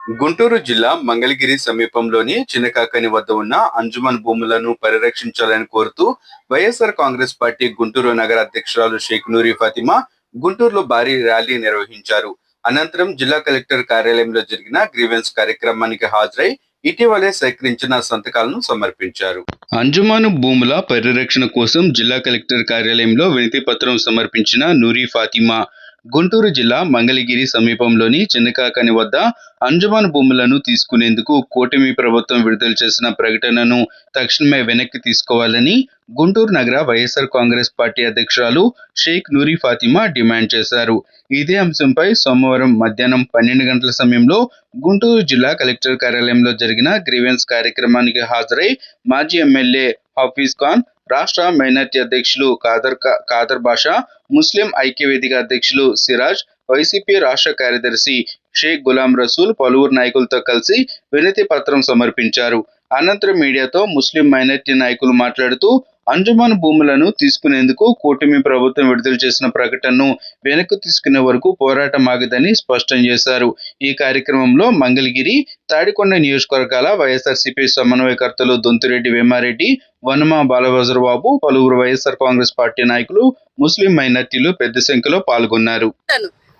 గుంటూరు జిల్లా మంగళగిరి సమీపంలోని చిన్నకాకని వద్ద ఉన్న అంజుమన్ భూములను పరిరక్షించాలని కోరుతూ వైఎస్ఆర్ కాంగ్రెస్ పార్టీ గుంటూరు నగర అధ్యక్షురాలు షేక్ నూరి ఫాతిమా గుంటూరులో భారీ ర్యాలీ నిర్వహించారు. అనంతరం జిల్లా కలెక్టర్ కార్యాలయంలో జరిగిన గ్రీవెన్స్ కార్యక్రమానికి హాజరై ఇటీవలే సేకరించిన సంతకాలను సమర్పించారు. అంజుమాను భూముల పరిరక్షణ కోసం జిల్లా కలెక్టర్ కార్యాలయంలో వినతి పత్రం సమర్పించిన నూరి ఫాతిమా గుంటూరు జిల్లా మంగళగిరి సమీపంలోని చిన్నకాకని వద్ద అంజమాన్ భూములను తీసుకునేందుకు కూటమి ప్రభుత్వం విడుదల చేసిన ప్రకటనను తక్షణమే వెనక్కి తీసుకోవాలని గుంటూరు నగర వైఎస్ఆర్ కాంగ్రెస్ పార్టీ అధ్యక్షురాలు షేక్ నూరి ఫాతిమా డిమాండ్ చేశారు. ఇదే అంశంపై సోమవారం మధ్యాహ్నం పన్నెండు గంటల సమయంలో గుంటూరు జిల్లా కలెక్టర్ కార్యాలయంలో జరిగిన గ్రీవెన్స్ కార్యక్రమానికి హాజరై మాజీ ఎమ్మెల్యే హఫీజ్ ఖాన్ రాష్ట్ర మైనార్టీ అధ్యక్షులు కాదర్ కా- ఖాదర్ బాషా ముస్లిం ఐక్యవేదిక అధ్యక్షులు సిరాజ్ వైసీపీ రాష్ట్ర కార్యదర్శి షేక్ గులాం రసూల్ పలువురు నాయకులతో కలిసి వినతి పత్రం సమర్పించారు. అనంతరం మీడియాతో ముస్లిం మైనార్టీ నాయకులు మాట్లాడుతూ అంజమాన్ భూములను తీసుకునేందుకు కూటమి ప్రభుత్వం విడుదల చేసిన ప్రకటనను వెనక్కు తీసుకునే వరకు పోరాటం ఆగదని స్పష్టం చేశారు. ఈ కార్యక్రమంలో మంగళగిరి తాడికొండ నియోజకవర్గాల వైఎస్ఆర్సీపీ సమన్వయకర్తలు దొంతిరెడ్డి వేమారెడ్డి వనమ బాలబజరబాబు పలువురు వైఎస్ఆర్ కాంగ్రెస్ పార్టీ నాయకులు ముస్లిం మైనార్టీలు పెద్ద సంఖ్యలో పాల్గొన్నారు.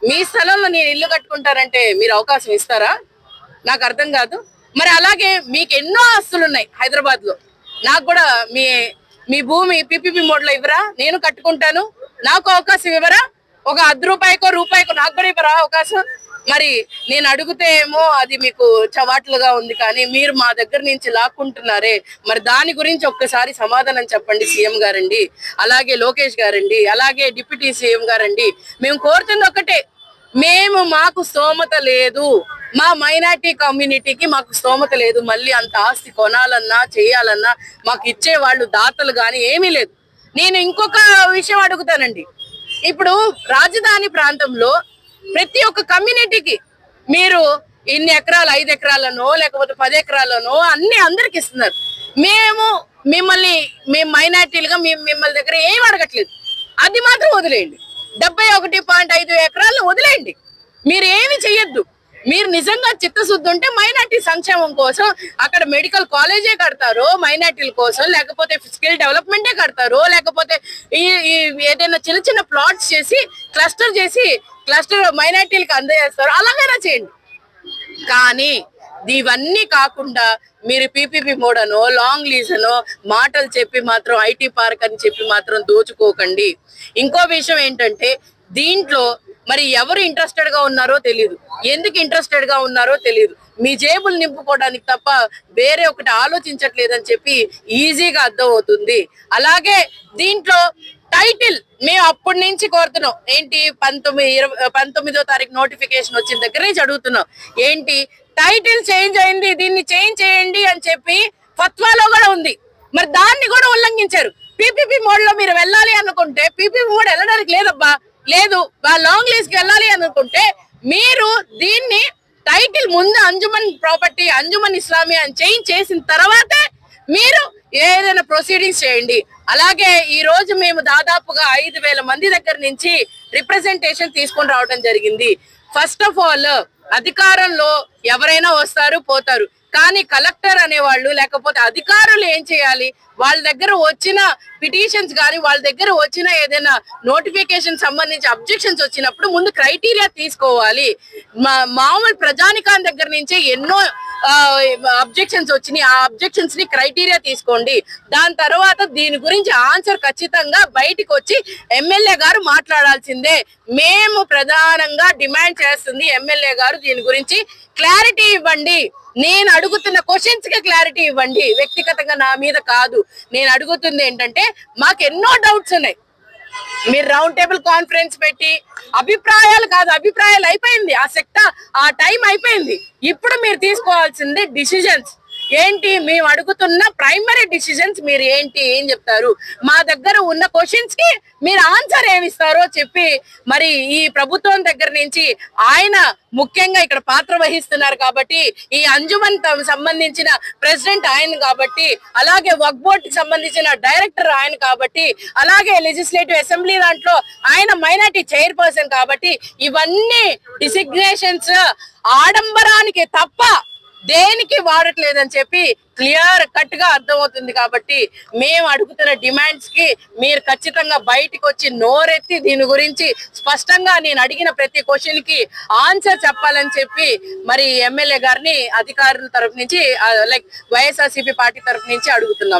మీ స్థలంలో నేను ఇల్లు కట్టుకుంటారంటే మీరు అవకాశం ఇస్తారా? నాకు అర్థం కాదు. మరి అలాగే మీకు ఎన్నో ఆస్తులు ఉన్నాయి హైదరాబాద్లో నాకు కూడా మీ మీ భూమి పీపీపీ మోడ్లో ఇవ్వరా? నేను కట్టుకుంటాను. నాకు అవకాశం ఇవ్వరా? ఒక అర్ధ రూపాయికో రూపాయికో నాకు కూడా ఇవ్వరా అవకాశం? మరి నేను అడిగితే ఏమో అది మీకు చవాట్లుగా ఉంది కానీ మీరు మా దగ్గర నుంచి లాక్కుంటున్నారే. మరి దాని గురించి ఒక్కసారి సమాధానం చెప్పండి సీఎం గారండి. అలాగే లోకేష్ గారండి. అలాగే డిప్యూటీ సీఎం గారండి. మేము కోరుతుంది ఒకటే మేము మాకు స్తోమత లేదు. మా మైనార్టీ కమ్యూనిటీకి మాకు స్తోమత లేదు. మళ్ళీ అంత ఆస్తి కొనాలన్నా చేయాలన్నా మాకు ఇచ్చే వాళ్ళు దాతలు కానీ ఏమీ లేదు. నేను ఇంకొక విషయం అడుగుతానండి. ఇప్పుడు రాజధాని ప్రాంతంలో ప్రతి ఒక్క కమ్యూనిటీకి మీరు ఇన్ని ఎకరాలు ఐదు ఎకరాలనో లేకపోతే పది ఎకరాలనో అన్ని అందరికి ఇస్తున్నారు. మేము మిమ్మల్ని మేము మైనార్టీలుగా మేము మిమ్మల్ని దగ్గర ఏం అడగట్లేదు. అది మాత్రం వదిలేయండి. డెబ్బై ఒకటి పాయింట్ ఐదు ఎకరాలను వదిలేయండి. మీరు ఏమి చెయ్యొద్దు. మీరు నిజంగా చిత్తశుద్ధి ఉంటే మైనార్టీ సంక్షేమం కోసం అక్కడ మెడికల్ కాలేజే కడతారు మైనార్టీల కోసం లేకపోతే స్కిల్ డెవలప్మెంటే కడతారు లేకపోతే ఈ ఈ ఏదైనా చిన్న చిన్న ప్లాట్స్ చేసి క్లస్టర్ చేసి క్లస్టర్ మైనార్టీలకు అందజేస్తారు అలాగైనా చేయండి. కానీ ఇవన్నీ కాకుండా మీరు పీపీపీ మోడనో లాంగ్ లీజనో మాటలు చెప్పి మాత్రం ఐటీ పార్క్ అని చెప్పి మాత్రం దోచుకోకండి. ఇంకో విషయం ఏంటంటే దీంట్లో మరి ఎవరు ఇంట్రెస్టెడ్గా ఉన్నారో తెలియదు ఎందుకు ఇంట్రెస్టెడ్గా ఉన్నారో తెలియదు మీ జేబులు నింపుకోవడానికి తప్ప వేరే ఒకటి ఆలోచించట్లేదని చెప్పి ఈజీగా అర్థం అవుతుంది అలాగే దీంట్లో టైటిల్ మేము అప్పటి నుంచి కోరుతున్నాం. ఏంటి పంతొమ్మిది ఇరవై పంతొమ్మిదో తారీఖు నోటిఫికేషన్ వచ్చిన దగ్గర నుంచి అడుగుతున్నాం. ఏంటి టైటిల్ చేంజ్ అయింది దీన్ని చేంజ్ చేయండి అని చెప్పి ఫత్వాలో కూడా ఉంది. మరి దాన్ని కూడా ఉల్లంఘించారు. పీపీపీ మోడ్లో మీరు వెళ్ళాలి అనుకుంటే పీపీ మోడ్ వెళ్ళడానికి లేదబ్బా లేదు లాంగ్ లీజ్కి వెళ్ళాలి అనుకుంటే మీరు దీన్ని టైటిల్ ముందు అంజుమన్ ప్రాపర్టీ అంజుమన్ ఇస్లామియా అని చేంజ్ చేసిన తర్వాతే మీరు ఏదైనా ప్రొసీడింగ్స్ చేయండి. అలాగే ఈ రోజు మేము దాదాపుగా ఐదు వేల మంది దగ్గర నుంచి రిప్రజెంటేషన్ తీసుకొని రావడం జరిగింది. ఫస్ట్ ఆఫ్ ఆల్ అధికారంలో ఎవరైనా వస్తారు పోతారు. కానీ కలెక్టర్ అనేవాళ్ళు లేకపోతే అధికారులు ఏం చేయాలి? వాళ్ళ దగ్గర వచ్చిన పిటిషన్స్ కానీ వాళ్ళ దగ్గర వచ్చిన ఏదైనా నోటిఫికేషన్ సంబంధించి అబ్జెక్షన్స్ వచ్చినప్పుడు ముందు క్రైటీరియా తీసుకోవాలి. మా- మామూలు ప్రజానికాన్ దగ్గర నుంచే ఎన్నో అబ్జెక్షన్స్ వచ్చినాయి. ఆ అబ్జెక్షన్స్ని క్రైటీరియా తీసుకోండి. దాని తర్వాత దీని గురించి ఆన్సర్ ఖచ్చితంగా బయటికి వచ్చి ఎమ్మెల్యే గారు మాట్లాడాల్సిందే. మేము ప్రధానంగా డిమాండ్ చేస్తుంది ఎమ్మెల్యే గారు దీని గురించి క్లారిటీ ఇవ్వండి. నేను అడుగుతున్న క్వశ్చన్స్కి క్లారిటీ ఇవ్వండి. వ్యక్తిగతంగా నా మీద కాదు. నేను అడుగుతుంది ఏంటంటే మాకు ఎన్నో డౌట్స్ ఉన్నాయి. మీరు రౌండ్ టేబుల్ కాన్ఫరెన్స్ పెట్టి అభిప్రాయాలు కాదు అభిప్రాయాలు అయిపోయింది. ఆ సెక్టర్ ఆ టైం అయిపోయింది. ఇప్పుడు మీరు తీసుకోవాల్సింది డిసిజన్స్. ఏంటి మేము అడుగుతున్న ప్రైమరీ డిసిజన్స్ మీరు ఏంటి ఏం చెప్తారు? మా దగ్గర ఉన్న క్వశ్చన్స్కి మీరు ఆన్సర్ ఏమిస్తారో చెప్పి మరి ఈ ప్రభుత్వం దగ్గర నుంచి ఆయన ముఖ్యంగా ఇక్కడ పాత్ర వహిస్తున్నారు కాబట్టి ఈ అంజుమన్ త- సంబంధించిన ప్రెసిడెంట్ ఆయన కాబట్టి అలాగే వక్ బోర్డ్ సంబంధించిన డైరెక్టర్ ఆయన కాబట్టి అలాగే లెజిస్లేటివ్ అసెంబ్లీ దాంట్లో ఆయన మైనార్టీ చైర్పర్సన్ కాబట్టి ఇవన్నీ డిసిగ్నేషన్స్ ఆడంబరానికి తప్ప దేనికి వాడట్లేదని చెప్పి క్లియర్ కట్గా అర్థమవుతుంది కాబట్టి మేము అడుగుతున్న డిమాండ్స్కి మీరు ఖచ్చితంగా బయటికి వచ్చి నోరెత్తి దీని గురించి స్పష్టంగా నేను అడిగిన ప్రతి క్వశ్చన్కి ఆన్సర్ చెప్పాలని చెప్పి మరి ఎమ్మెల్యే గారిని అధికారుల తరఫు నుంచి లైక్ వైఎస్ఆర్సీపీ పార్టీ తరఫు నుంచి అడుగుతున్నాం.